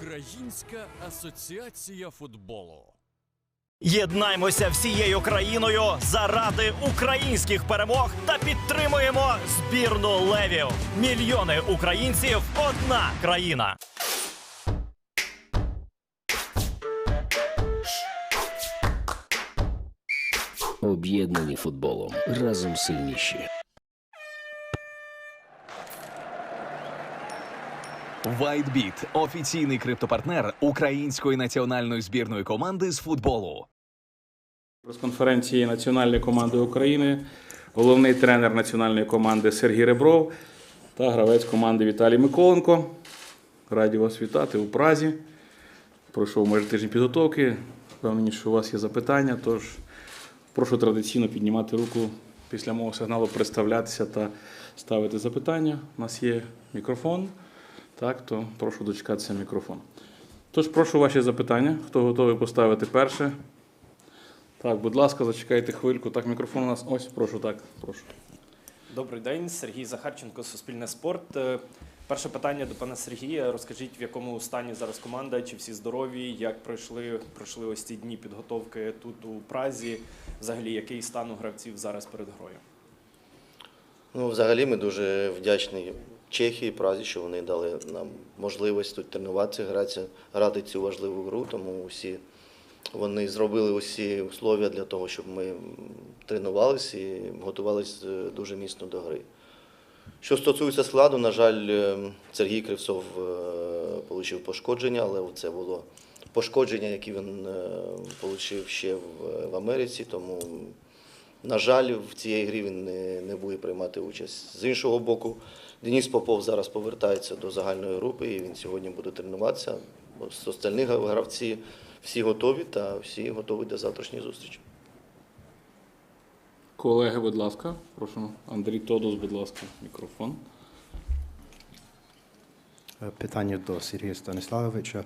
Українська асоціація футболу. Єднаймося всією країною заради українських перемог та підтримуємо збірну левів. Мільйони українців, одна країна. Об'єднані футболом разом сильніші. WhiteBit – офіційний криптопартнер української національної збірної команди з футболу. Прес-конференції національної команди України, головний тренер національної команди Сергій Ребров та гравець команди Віталій Миколенко. Раді вас вітати у Празі. Пройшов майже тиждень підготовки. Впевнені, що у вас є запитання, тож прошу традиційно піднімати руку після мого сигналу, представлятися та ставити запитання. У нас є мікрофон. Так, то прошу дочекатися мікрофон. Тож прошу ваші запитання. Хто готовий поставити перше? Так, будь ласка, зачекайте хвильку. Так, мікрофон у нас ось, прошу, так, прошу. Добрий день, Сергій Захарченко, Суспільне спорт. Е, Перше питання до пана Сергія. Розкажіть, в якому стані зараз команда, чи всі здорові, як пройшли, пройшли ось ці дні підготовки тут у Празі? Взагалі, який стан у гравців зараз перед грою? Ну, взагалі, ми дуже вдячні Чехії, Празі, що вони дали нам можливість тут тренуватися, гратися, грати цю важливу гру. Тому усі вони зробили усі условия для того, щоб ми тренувалися і готувалися е, дуже міцно до гри. Що стосується складу, на жаль, е, Сергій Кривцов отримав пошкодження, але це було пошкодження, яке він отримав ще в Америці, тому на жаль, в цій грі він не, не буде приймати участь. З іншого боку, Денис Попов зараз повертається до загальної групи, і він сьогодні буде тренуватися. З остальних гравці всі готові та всі готові до завтрашньої зустрічі. Колеги, будь ласка, прошу. Андрій Тодос, будь ласка, мікрофон. Питання до Сергія Станіславовича.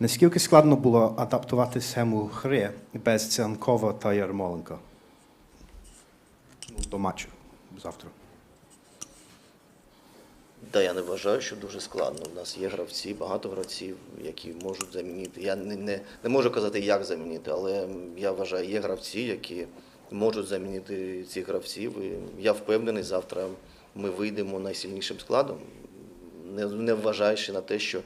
Наскільки складно було адаптувати схему гри без Цианкова та Ярмоленка? До матчу завтра. Та я не вважаю, що дуже складно. У нас є гравці, багато гравців, які можуть замінити. Я не, не, не можу казати, як замінити, але я вважаю, є гравці, які можуть замінити цих гравців. І я впевнений, завтра ми вийдемо найсильнішим складом, не, не вважаючи на те, що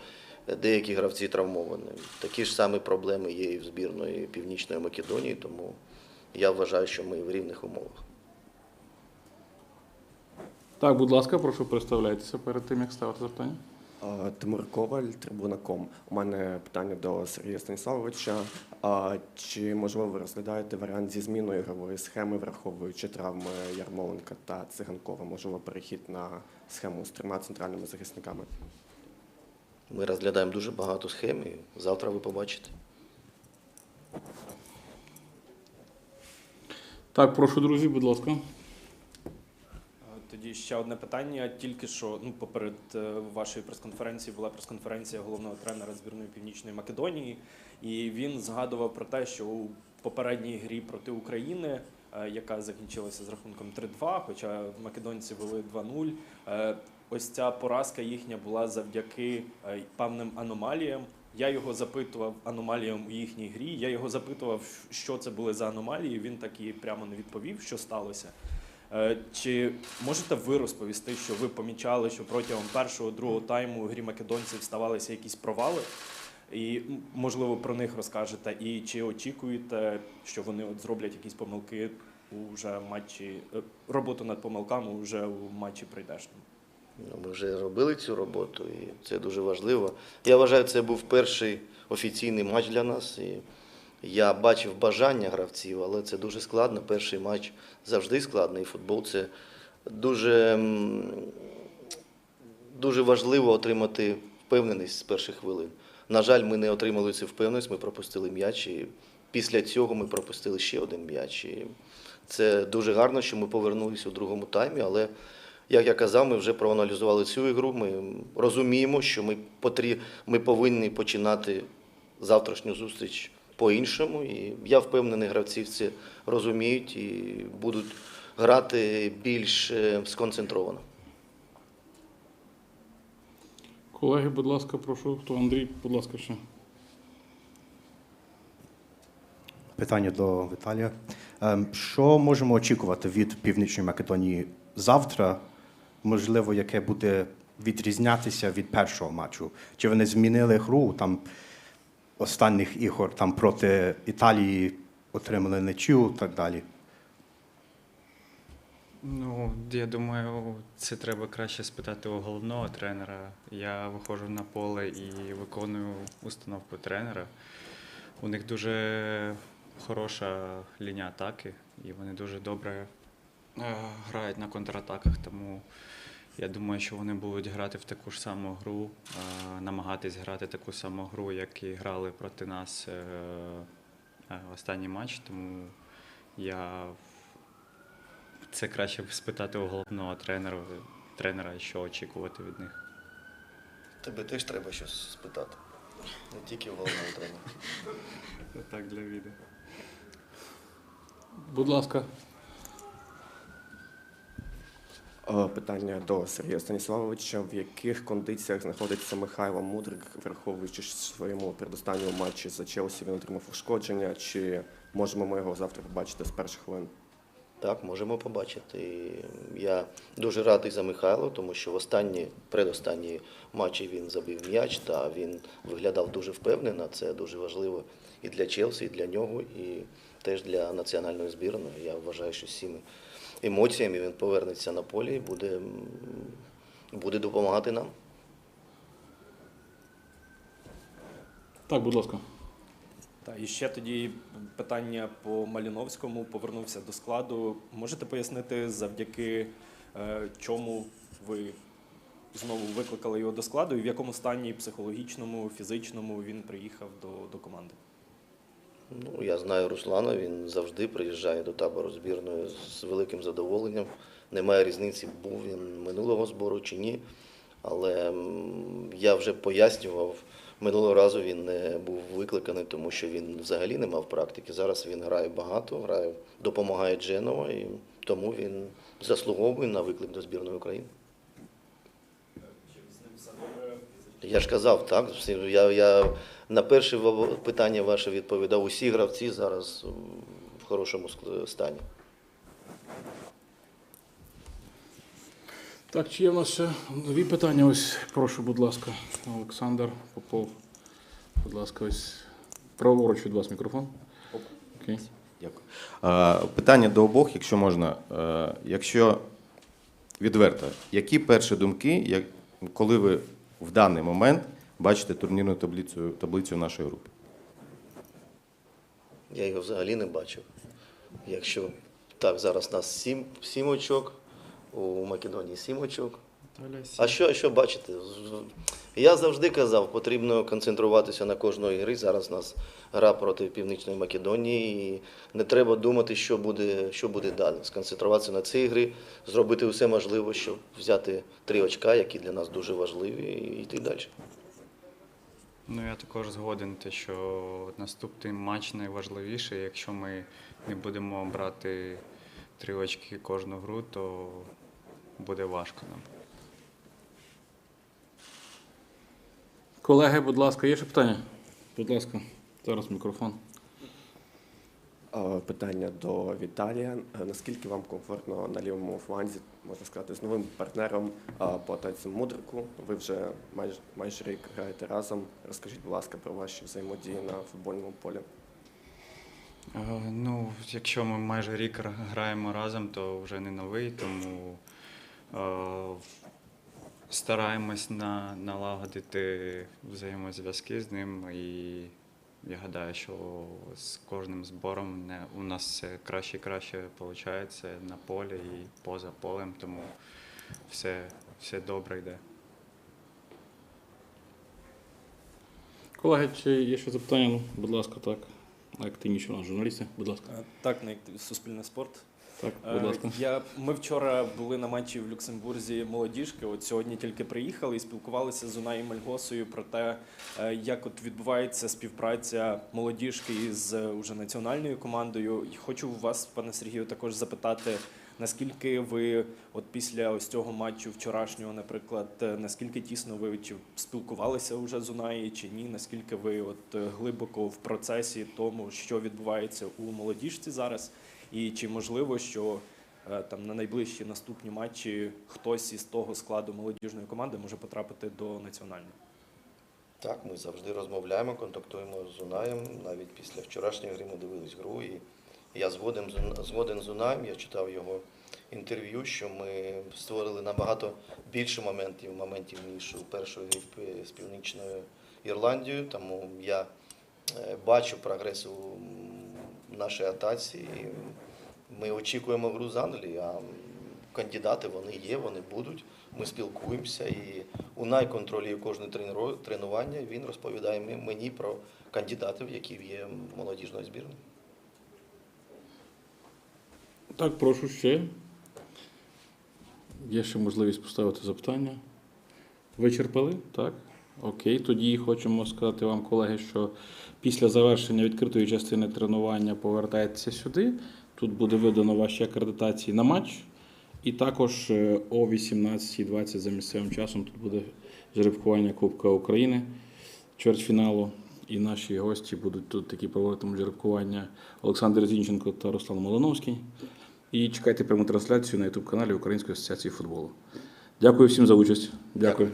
деякі гравці травмовані. Такі ж самі проблеми є і в збірної Північної Македонії, тому я вважаю, що ми в рівних умовах. Так, будь ласка, прошу представляйтеся перед тим, як ставити запитання. Тимур Коваль, Трибуна.ком. У мене питання до Сергія Станіславовича. А, Чи можливо ви розглядаєте варіант зі зміною ігрової схеми, враховуючи травми Ярмоленка та Циганкова? Можливо, перехід на схему з трьома центральними захисниками? Ми розглядаємо дуже багато схем, і завтра ви побачите. Так, прошу, друзі, будь ласка. Тоді ще одне питання. Тільки що ну, поперед е, вашої прес-конференції була прес-конференція головного тренера збірної Північної Македонії, і він згадував про те, що у попередній грі проти України, е, яка закінчилася з рахунком 3-2, хоча македонці вели 2-0, е, ось ця поразка їхня була завдяки певним аномаліям. Я його запитував аномаліям у їхній грі. Я його запитував, що це були за аномалії. Він так і прямо не відповів, що сталося. Е, Чи можете ви розповісти, що ви помічали, що протягом першого другого тайму у грі македонців ставалися якісь провали? І можливо про них розкажете. І чи очікуєте, що вони от зроблять якісь помилки у вже матчі е, роботу над помилками вже у матчі прийдешньому? Ну, Ми вже робили цю роботу, і це дуже важливо. Я вважаю, це був перший офіційний матч для нас. І я бачив бажання гравців, але це дуже складно. Перший матч завжди складний. Футбол це дуже, дуже важливо отримати впевненість з перших хвилин. На жаль, ми не отримали цю впевненість, ми пропустили м'яч. І після цього ми пропустили ще один м'яч. І це дуже гарно, що ми повернулися у другому таймі, але як я казав, ми вже проаналізували цю ігру. Ми розуміємо, що ми, потрі... ми повинні починати завтрашню зустріч по-іншому. І я впевнений, гравці це розуміють і будуть грати більш е, сконцентровано. Колеги, будь ласка, прошу. Хто Андрій, будь ласка, ще. Питання до Віталія. Ем, Що можемо очікувати від Північної Македонії завтра? Можливо, яке буде відрізнятися від першого матчу? Чи вони змінили гру там останніх ігор там проти Італії отримали нічю і так далі? Ну, я думаю, це треба краще спитати у головного тренера. Я виходжу на поле і виконую установку тренера. У них дуже хороша лінія атаки, і вони дуже добре е, грають на контратаках. Тому я думаю, що вони будуть грати в таку ж саму гру, намагатись грати таку саму гру, як і грали проти нас е, е, останній матч. Тому я це краще б спитати у головного тренера, тренера, що очікувати від них. Тебе теж треба щось спитати. Не тільки в головного тренера. Так для відео. Будь ласка. Е, Питання до Сергія Станіславовича. В яких кондиціях знаходиться Михайло Мудрик, враховуючи своєму передостанньому матчі за Челсі він отримав ушкодження? Чи можемо ми його завтра побачити з перших хвилин? Так, можемо побачити. Я дуже радий за Михайло, тому що в останні, предостанні матчі він забив м'яч, та він виглядав дуже впевнено. Це дуже важливо і для Челсі, і для нього, і теж для національної збірної. Я вважаю, що з цими емоціями він повернеться на полі і буде, буде допомагати нам. Так, будь ласка. Та і ще тоді питання по Маліновському повернувся до складу. Можете пояснити, завдяки е, чому ви знову викликали його до складу, і в якому стані психологічному, фізичному він приїхав до, до команди? Ну, я знаю Руслана, він завжди приїжджає до табору збірної з великим задоволенням. Немає різниці, був він минулого збору чи ні. Але я вже пояснював, минулого разу він не був викликаний, тому що він взагалі не мав практики. Зараз він грає багато, грає, допомагає Дженова, і тому він заслуговує на виклик до збірної України. Я ж казав, так. Я, я на перше питання ваше відповідав. Усі гравці зараз в хорошому стані. Так, чи є в нас ще нові питання? Ось, прошу, будь ласка, Олександр Попов. Будь ласка, ось праворуч від вас мікрофон. Окей. Дякую. Питання до обох, якщо можна. Якщо відверто, які перші думки, як- коли ви в даний момент бачите турнірну таблицю, таблицю нашої групи? Я його взагалі не бачив. Якщо так, зараз нас сім, сім очок, у Македонії сім очок. А що, що бачите? Я завжди казав, потрібно концентруватися на кожної гри. Зараз у нас гра проти Північної Македонії. І не треба думати, що буде, що буде далі. Сконцентруватися на цій грі, зробити все можливе, щоб взяти три очка, які для нас дуже важливі, і йти далі. Ну, я також згоден, те, що наступний матч найважливіший. Якщо ми не будемо брати три очки кожну гру, то буде важко нам. Колеги, будь ласка, є ще питання? Будь ласка, зараз мікрофон. Питання до Віталія. Е, Наскільки вам комфортно на лівому фланзі, можна сказати, з новим партнером по атаці Мудрику? Ви вже майже, майже рік граєте разом. Розкажіть, будь ласка, про ваші взаємодії на футбольному полі. Е, Ну, якщо ми майже рік граємо разом, то вже не новий, тому е, стараємось на, налагодити взаємозв'язки з ним. І я гадаю, що з кожним збором не, у нас все краще і краще виходить на полі і поза полем, тому все, все добре йде. Колеги, чи є ще запитання? Ну, будь ласка, так. Активніші у нас журналісти, будь ласка. Е, Так, на Суспільне спорт. Так, Е, будь ласка. Я, ми вчора були на матчі в Люксембурзі молодіжки. От сьогодні тільки приїхали і спілкувалися з Унаєм Мальгосою про те, е, як от відбувається співпраця молодіжки із е, уже національною командою. І хочу у вас, пане Сергію, також запитати, Наскільки ви, от після ось цього матчу вчорашнього, наприклад, наскільки тісно ви чи спілкувалися вже з Унаї чи ні? Наскільки ви от глибоко в процесі тому, що відбувається у молодіжці зараз, і чи можливо, що е, там на найближчі наступні матчі хтось із того складу молодіжної команди може потрапити до національної? Так, ми завжди розмовляємо, контактуємо з Унаєм. Навіть після вчорашньої гри ми дивились гру. І я згоден, згоден з Унаєм, я читав його інтерв'ю, що ми створили набагато більше моментів, моментів ніж у першої грі з Північною Ірландією. Тому я е, бачу прогрес у нашій атаці. І Ми очікуємо гру з Англії, а кандидати вони є, вони будуть. Ми спілкуємося і Унай контролює кожне тренування. Він розповідає мені про кандидатів, які є молодіжною збірною. Так, прошу ще. Є ще можливість поставити запитання. Вичерпали? Так. Окей. Тоді хочемо сказати вам, колеги, що після завершення відкритої частини тренування повертаєтеся сюди. Тут буде видано ваші акредитації на матч. І також е, о 18.20 за місцевим часом тут буде жеребкування Кубка України чвертьфіналу. І наші гості будуть тут такі проводитимуть жеребкування Олександр Зінченко та Руслан Малиновський. І чекайте пряму трансляцію на youtube каналі Української асоціації футболу. Дякую всім за участь. Дякую.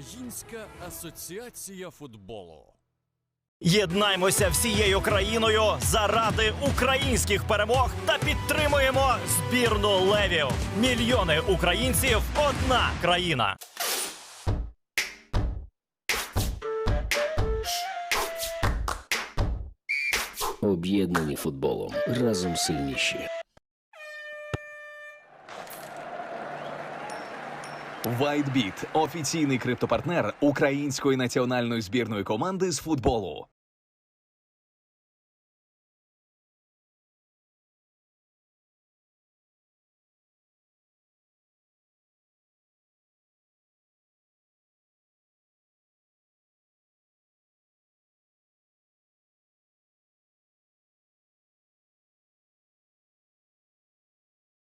Українська асоціація футболу. Єднаймося всією країною заради українських перемог та підтримуємо збірну левів. Мільйони українців одна країна. Об'єднані футболом. Разом сильніші. WhiteBit – офіційний криптопартнер української національної збірної команди з футболу.